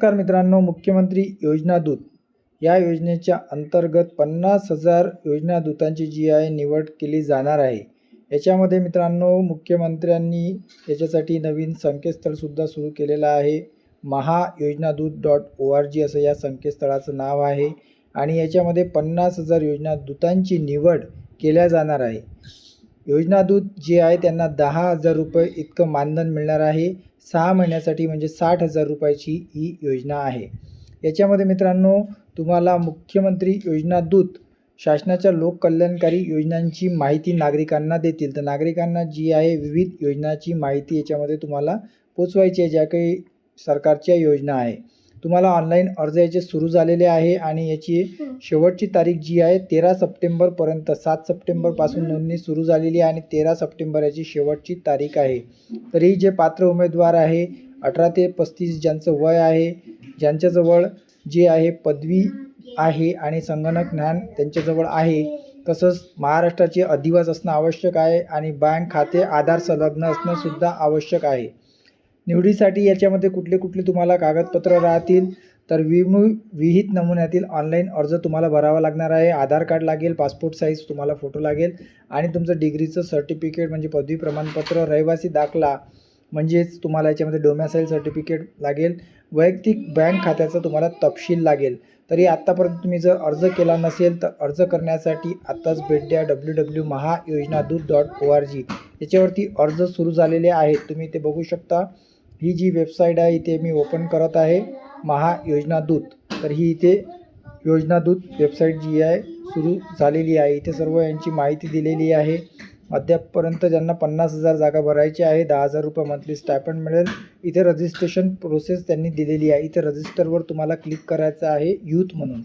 नमस्कार मित्रांनो मुख्यमंत्री योजना दूत. या योजनेच्या अंतर्गत पन्नास हजार योजना दूतांची जी आहे निवड केली जाणार आहे. याच्यामध्ये मित्रांनो मुख्यमंत्र्यांनी याच्यासाठी नवीन संकेतस्थळसुद्धा सुरू केलेलं आहे. महायोजनादूत डॉट ओ आर जी असं या संकेतस्थळाचं नाव आहे आणि याच्यामध्ये पन्नास हजार योजना दूतांची निवड केल्या जाणार आहे. योजनादूत जे आहे त्यांना दहा हजार रुपये इतकं मानधन मिळणार आहे. सहा महिन्यासाठी म्हणजे साठ हजार रुपयाची ही योजना आहे. याच्यामध्ये मित्रांनो तुम्हाला मुख्यमंत्री योजना दूत शासनाच्या लोककल्याणकारी योजनांची माहिती नागरिकांना देतील. तर नागरिकांना जी आहे विविध योजनाची माहिती याच्यामध्ये तुम्हाला पोचवायची आहे ज्या काही सरकारच्या योजना आहे. तुम्हाला ऑनलाईन अर्ज याचे सुरू झालेले आहे आणि याची शेवटची तारीख जी आहे तेरा सप्टेंबरपर्यंत सात सप्टेंबरपासून नोंदणी सुरू झालेली आहे आणि तेरा सप्टेंबर याची शेवटची तारीख आहे. तरी जे पात्र उमेदवार आहे अठरा ते पस्तीस ज्यांचं वय आहे ज्यांच्याजवळ जे आहे पदवी आहे आणि संगणक ज्ञान त्यांच्याजवळ आहे तसंच महाराष्ट्राचे अधिवास असणं आवश्यक आहे आणि बँक खाते आधार संलग्न असणं सुद्धा आवश्यक आहे. निवडीसाठी याच्यामध्ये कुठले कुठले तुम्हाला कागदपत्र राहतील? तर विमु विहित नमुन्यातील ऑनलाईन अर्ज तुम्हाला भरावा लागणार आहे. आधार कार्ड लागेल पासपोर्ट साईज तुम्हाला फोटो लागेल आणि तुमचं डिग्रीचं सर्टिफिकेट म्हणजे पदवी प्रमाणपत्र रहिवासी दाखला म्हणजेच तुम्हाला याच्यामध्ये डोमॅसाईल सर्टिफिकेट लागेल. वैयक्तिक बँक खात्याचा तुम्हाला तपशील लागेल. तरी आत्तापर्यंत तुम्ही जर अर्ज केला नसेल तर अर्ज करण्यासाठी आत्ताच भेट द्या डब्ल्यू डब्ल्यू महायोजनादूत डॉट ओ आर जी. याच्यावरती अर्ज सुरू झालेले आहेत. तुम्ही ते बघू शकता ही जी वेबसाईट आहे इथे मी ओपन करत आहे महायोजनादूत तर ही इथे योजनादूत वेबसाईट जी आहे सुरू झालेली आहे. इथे सर्व यांची माहिती दिलेली आहे. अद्यापपर्यंत ज्यांना पन्नास हजार जागा भरायची आहे दहा हजार रुपये मंथली स्टायपंड मिळेल इथे रजिस्ट्रेशन प्रोसेस त्यांनी दिलेली आहे. इथे रजिस्टरवर तुम्हाला क्लिक करायचं आहे यूथ म्हणून.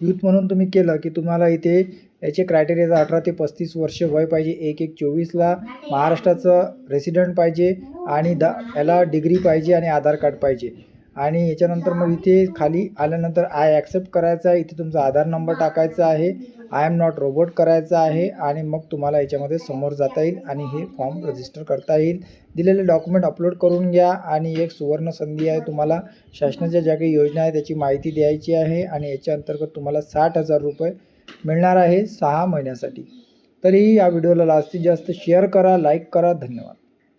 यूथ म्हणून तुम्ही केलं की तुम्हाला इथे याचे क्रायटेरियाचा अठरा ते पस्तीस वर्ष वय पाहिजे एक एक चोवीसला महाराष्ट्राचं रेसिडेंट पाहिजे आणि द याला डिग्री पाहिजे आणि आधार कार्ड पाहिजे. आणि याच्यानंतर मग इथे खाली आल्यानंतर आय ॲक्सेप्ट करायचा आहे इथे तुमचा आधार नंबर टाकायचा आहे. आय एम नॉट रोबोट करायचं आहे आणि मग तुम्हाला याच्यामध्ये समोर जाता येईल आणि हे फॉर्म रजिस्टर करता येईल. दिलेले डॉक्युमेंट अपलोड करून घ्या आणि एक सुवर्ण संधी आहे तुम्हाला. शासनाच्या ज्या काही योजना आहे त्याची माहिती द्यायची आहे आणि याच्या अंतर्गत तुम्हाला साठ हजार रुपये मिळणार आहे सहा महिन्यासाठी. तरीही या व्हिडिओला जास्तीत जास्त शेअर करा लाईक करा. धन्यवाद.